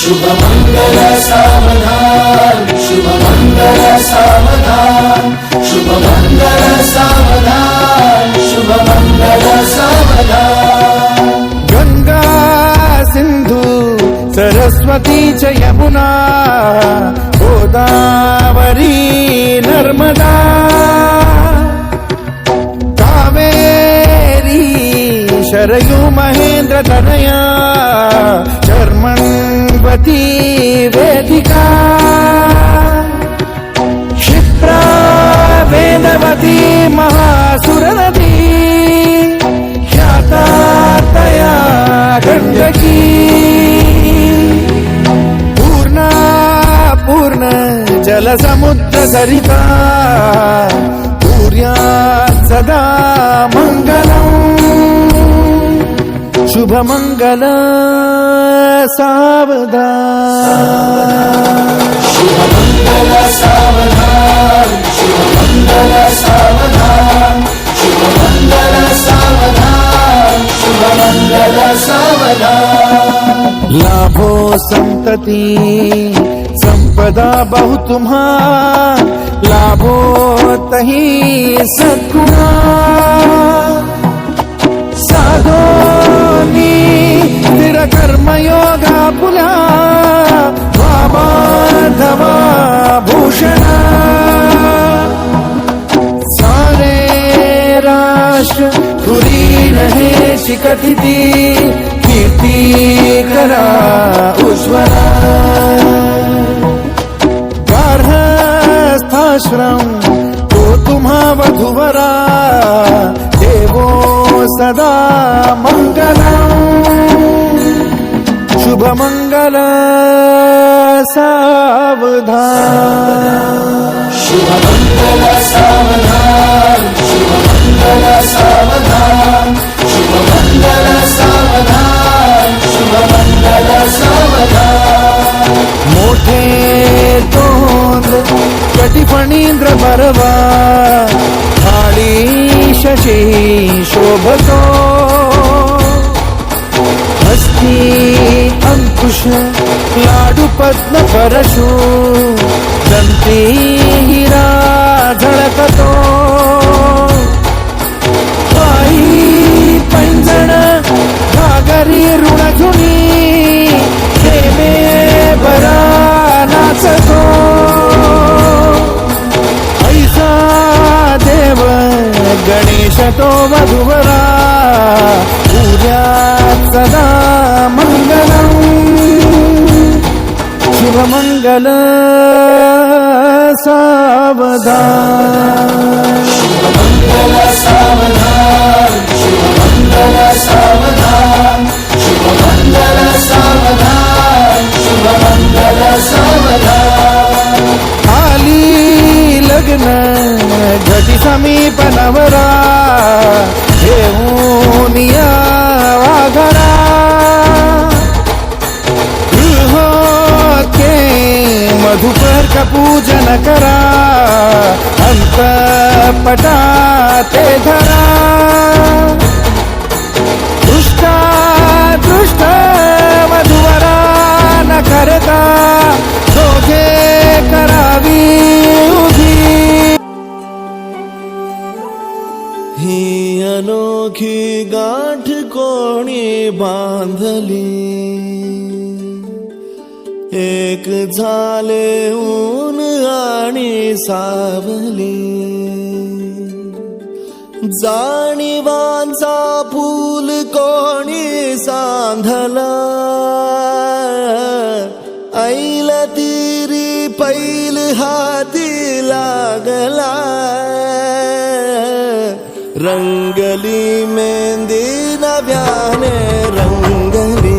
शुभमङ्गल सावधान शुभमङ्गल सावधान शुभमङ्गल सावधान शुभमङ्गल सावधान गंगा सिंधू सरस्वती च यमुना गोदावरी नर्मदा कावेरी शरयू महेंद्र तनया గణపతి వేదిక. క్షిప్రా వేదవతి మహాసురనది. ఖ్యాతాతయా గండకీ పూర్ణ పూర్ణ జల సముద్ర సరిత. సూర్యా సదా మంగళం. శుభమంగళం. सावधान शुभमङ्गल सावधान शुभमङ्गल सावधान शुभमङ्गल सावधान शुभमङ्गल सावधान लाभो संतती संपदा बहु तुम्हा लाभो तही सत्कुमार स्थिर कर्मयोगा पुला बाबाधवा भूषणा. सारे राष्ट्र तुरी रहे शिकटिती कीर्ती करा उज्ज्वला. गार्हस्थाश्रम तो तुम्हा वधुवरा देवो सदा मंगलम शुभ मंगल सावधान। शुभमङ्गल सावधान शुभमङ्गल सावधान शुभमङ्गल सावधान शुभमङ्गल सावधान। मोठे तोंड कटिफणींद्र बरवा थाळी शशी शोभतो। हस्ती अंकुश लाडू पद्म परशु दंती हिरा झळकतो. पायी पैंजण घागरी ऋणझुनी प्रेमे बरा नाचतो. ऐसा देव गणेश तो वधुवरा पूजात सदा शुभमङ्गल सावधान। शुभमङ्गल सावधान शुभमङ्गल सावधान शुभमङ्गल सावधान शुभमङ्गल सावधान आली लग्न घटी समीप नवरा। पूजन करा अंत पटा ते धरा. दृष्टा दृष्ट मधुवरा न करता दोघे करावी उभी. ही अनोखी गाठ कोणी बांधली? एक झाले ऊन आणि सावली. जाणीवांचा फूल कोणी सांधला. ऐल तिरी पैल हाती लागला. रंगली मेंदी नव्याने रंगली.